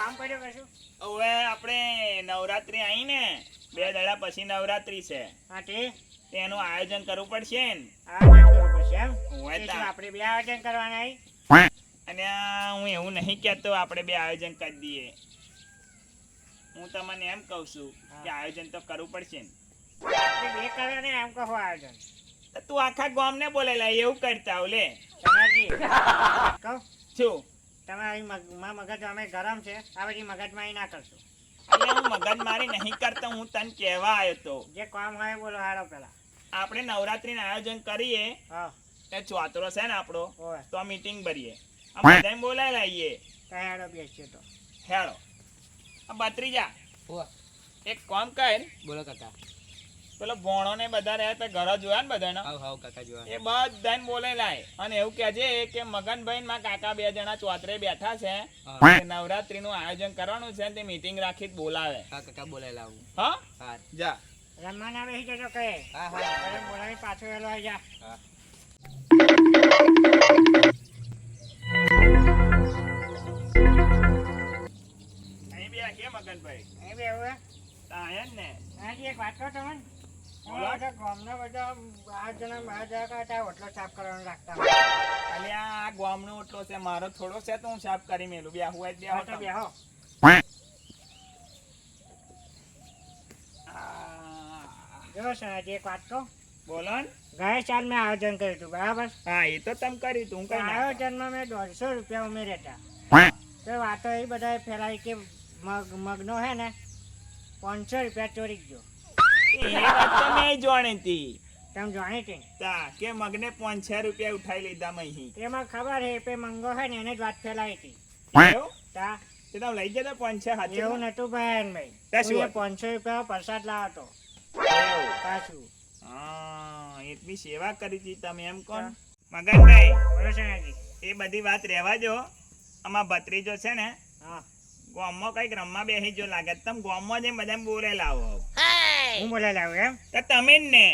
કામ પડ્યો કશું? હવે આપણે નવરાત્રી આવી ને બે દાડા પછી નવરાત્રી છે. હા તે તેનું આયોજન કરવું પડશે ને? આયોજન કરવું પડશે એમ. આપણે બે આયોજન કરવાના આવી અને હું એવું નહીં કહેતો આપણે બે આયોજન કરી દઈએ. હું તમને એમ કહું છું કે આયોજન તો કરવું પડશે ને. બે ને એમ કહો આયોજન. તું આખા ગામને બોલેલા એવું કરતા લે શું? તમારી મગજ અમે ગરમ છે આ બધી મગજમારી ના કરશો. એટલે હું મગજ મારી નહીં કરતો હું તને કહેવા આવ્યો તો. જે કામ હોય બોલો હારો પેલા. આપણે નવરાત્રીનું આયોજન કરીએ હા. એ ચોતરો છે ને આપણો તો તો મીટિંગ ભરીએ. આ બધાને બોલાવી લાવીએ હેડો બેસીએ તો. હેડો. આ બત્રીજા એક કામ કર. બોલો કાકા. પેલો ભોણો ને બધા રહ્યા તો ઘર જોયા ને બધા હાવ હાવ કાકા એ બધા બોલે લાય. અને એવું કહેજે કે મગનભાઈ માં કાકા બે જણા ચોતરે બેઠા છે. હા. નું આયોજન કરવાનું છે તે મીટિંગ રાખી બોલાવે. હા કાકા બોલાય લાવું. હા? હા. જા. રમવા ના બેસી જજો કહે હા હા. બોલાવી પાછો વેલો આવી જા. હા. અહીં બે કે મગનભાઈ? અહીં બે તા આયા ને. હા એક વાત કહો તમને. ગામના બધા બાર જણા બાર જણા ઓટલો સાફ કરવાનું રાખતા હોય. આ ગામનો ઓટલો છે મારો થોડો છે તો હું સાફ કરી મેલું. બે હું જ હા બે બેહો. જો સનાજી એક વાત કહું. બોલો ને. ગયા સાલ મેં આયોજન કર્યું હતું બરાબર? હા એ તો તમે કર્યું તું કઈ આયોજનમાં મેં દોઢસો રૂપિયા ઉમેર્યા હતા. તો વાતો એ બધા ફેલાઈ કે મગ મગનો હે ને પાંચસો રૂપિયા ચોરી ગયો. એ વાત તો મેં જાણી તમે જાણી હતી તા કે મગને પાંચસો રૂપિયા ઉઠાઈ લીધા મહી એમાં ખબર હે પે મંગો હે ને એને જ વાત ફેલાઈ હતી. તા. તે તમે લઈ જતા પાંચસો હાથે? એવું નતું ભાઈ ભાઈ. તા શું? પાંચસો રૂપિયા પ્રસાદ લાવતો. તા પાછું હા એટલી સેવા કરી હતી તમે એમ કોણ? મગનભાઈ બોલો સનાજી એ બધી વાત રહેવા જો આમાં ભત્રીજો છે ને હા. ગામમાં કંઈક રમવા બેસી જો લાગે. તમે ગામમાં જઈને બધાને બોરે લાવો. હું બોલાવી લાવું એમ? તો તમે જ ને.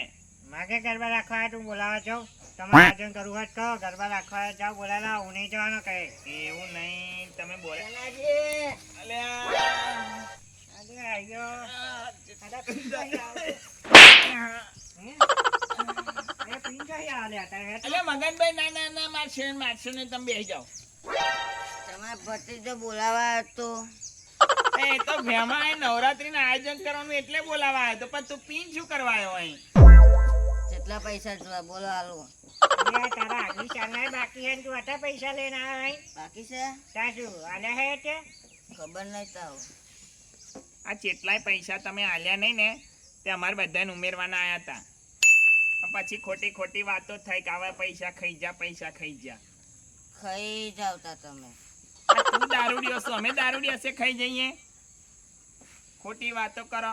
માગે ગરબા રાખવા હોય તું બોલાવા છો તમારે આયોજન કરવું હોય તો કહો ગરબા રાખવા તો જાઓ બોલાવા હું નહીં જવાનો કહે એવું નહીં. તમે બોલે. આવ્યો મગનભાઈ ના ના ના મારશે મારશે ને તમે બે જાઓ. તમારા ભત્રીજો બોલાવા હતો. એ તો ભેમાં નવરાત્રીનું આયોજન કરવાનું એટલે બોલાવા આવ્યો તો પણ તું પીન શું કરવા આવ્યો અહીં? કેટલા પૈસા જોવા બોલો હાલો. અરે તારા આગલી ચાલના બાકી હે ને તું આટલા પૈસા લઈને આવ્યો અહીં? બાકી છે? ત્યાં શું હે તે ખબર નહીં તાવ. આ જેટલાય પૈસા તમે આલ્યા નહીં ને તે અમારે બધાને ઉમેરવાના આયા હતા પછી ખોટી ખોટી વાતો થઈ કે આવા પૈસા ખાઈ જા પૈસા ખાઈ જા. ખાઈ જાવતા તમે. દારૂડી તું દારૂડિયો છો અમે દારૂડિયા છે ખાઈ જઈએ. ખોટી વાતો કરો.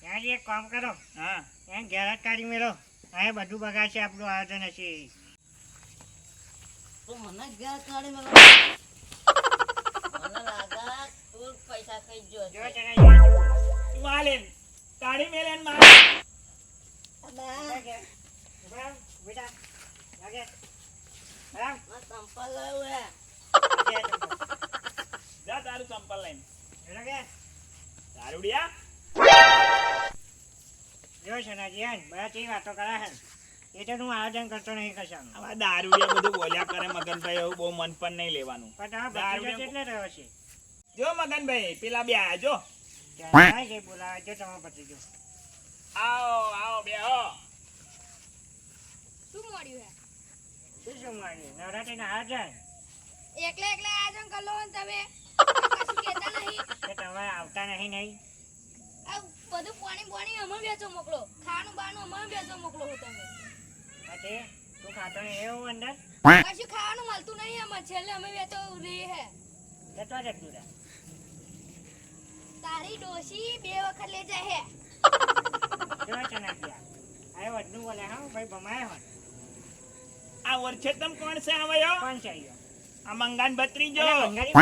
ત્યાં એક કામ કરો હા. ત્યાં ઘેર કાઢી મેળો. આ બધું બગાડશે આપણું આયોજન હશે. તું મને કાઢી મને લાગા પૈસા ખાઈ જો કાઢી બેટા. લાગે. રામ, લાવ્યું. જા તારું લઈને. લાગે. દારૂડિયા? જો સનાજી હે ને, વાતો કરે છે? ને. હું આયોજન કરતો નહીં કશાનું. આવા દારૂડિયા બધું બોલ્યા કરે મગનભાઈ એવું બહુ મન પણ નહીં લેવાનું. પણ તમારો દારૂ ભત્રીજો ને- કેટલે રહ્યો છે? જો મગનભાઈ પેલા બે આયા જો. ત્યાં જાય બોલાવે જો તમારો ભત્રીજો. આવો આવો બે હો. શું મળ્યું હે? શું શું માન્યું નવરાત્રીના આયોજન? એકલા એકલા આયોજન કરલો ને તમે? કશું કહેતા તમે આવતા નહીં નહીં આ બધું પાણી પાણી અમે વેચો મોકલો ખાવાનું બાનું અમે વેચો મોકલો છો તમે પછી તું ખાતો નહીં એવું અંદર કશું ખાવાનું મળતું નહીં અમે છેલ્લે અમે વેચો રહી હે જતો જતું રહે તારી ડોશી બે વખત લે જાય હે જો છે ને ત્યાં આ બોલે હા ભાઈ ભમાય હોય આ ઓરછેતમ કોણ છે આવ્યો કોણ છે આ મંગાન અરે ભંગારી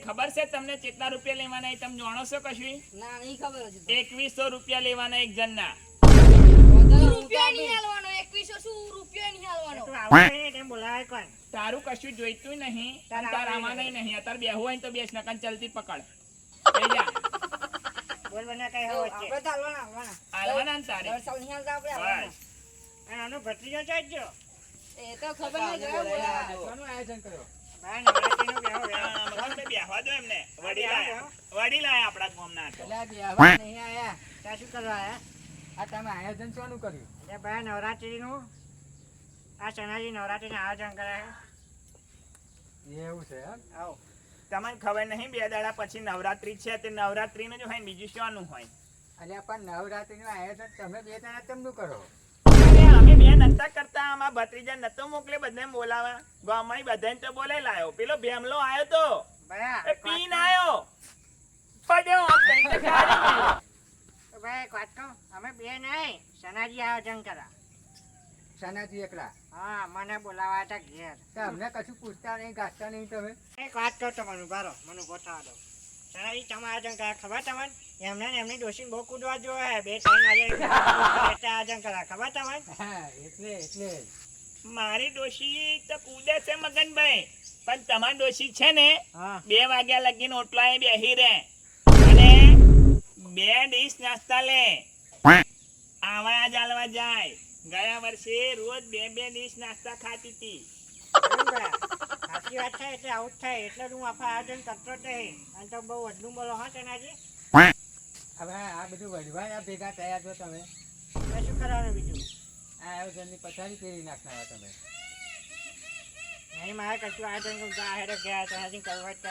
ખબર છે તમને કેટલા રૂપિયા લેવાના એ તમે જાણો છો કશું ના નહીં ખબર એકવીસો રૂપિયા લેવાના એક બોલાવે કોણ તારું કશું જોઈતું નહીં તાર અને તાર આવા નહીં અત્યારે બેહવું હોય ને તો બેસ નકન ચલતી પકડ લઈ જા બોલ કઈ હોય છે. આપણે તો હાલવાના, હાલવાના. આલવાના ને તારે. દર્શન નહીં આવતા આપણે હાલવાના. અને આનો ભત્રીજો છે એ તો ખબર નહીં કયો બોલાવા. ભાઈ નવરાત્રીનો બેહો બેહો. આ મગન નવરાત્રી બેહવા દો એમને. વડીલ આયા વડીલ આયા આપણા ગામના તો. ત્યાં શું કરવા આયા? એટલે ભાઈ નવરાત્રીનું આ ચણાજી નવરાત્રીનું આયોજન કરે છે. આવો. તમને ખબર નહીં બે દાડા પછી નવરાત્રી છે તે નવરાત્રી નું જ હોય ને બીજું શાનું હોય? અરે અમે બે નતા કરતા આમાં ભત્રીજા નતો મોકલે બધાને બોલાવા. ગામમાં બધાને તો બોલે લાયો પેલો ભેમલો આયો તો. પીન આયો. પડ્યો ભાઈ વાત અમે બે નહીં સનાજી આયોજન કરા સનાજી એકલા? હા મને બોલાવા હતા ઘેર. તો અમને કશું પૂછતા નહીં ગાતા નહીં તમે? એક વાત કહું તમને બારો મને ગોઠવા દો. સનાજી તમારા કરા ખબર તમને? એમને ને એમની ડોસીને બહુ કૂદવા જોવે બે ત્રણ આજે એટલે આયોજન કરા ખબર તમને? એટલે એટલે. મારી ડોશી તો કૂદે છે મગનભાઈ પણ તમારી ડોશી છે ને બે વાગ્યા લગીને ઓટલા બેહી રહે. અને બે ડીશ નાસ્તા લે. આવા જાલવા જાય. ગયા વર્ષે રોજ બે બે ડીશ નાસ્તા ખાતી હતી સાચી વાત થાય એટલે આવું થાય. એટલે હું આખા આયોજન કરતો જ નહીં. અને તો બહુ વધુ બોલો હા સનાજી હવે આ બધું વડવાયા ભેગા થયા છો તમે. શું કરવાનું બીજું? આ આયોજનની પથારી પેરી નાખનારા તમે? નહીં મારે કશું આયોજન હેડે ગયા સનાજી કરવા જ.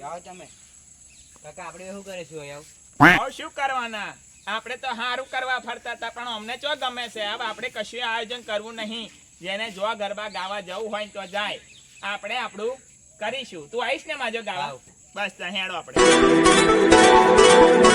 જાઓ તમે. કાકા આપણે શું કરીશું હવે શું કરવાના? આપણે તો સારું કરવા ફરતા હતા પણ અમને ચો ગમે છે? હવે આપણે કશું આયોજન કરવું નહીં. જેને જો ગરબા ગાવા જવું હોય તો જાય. આપણે આપણું કરીશું. તું આવીશ ને માજો ગાવા. બસ હેડો આપણે.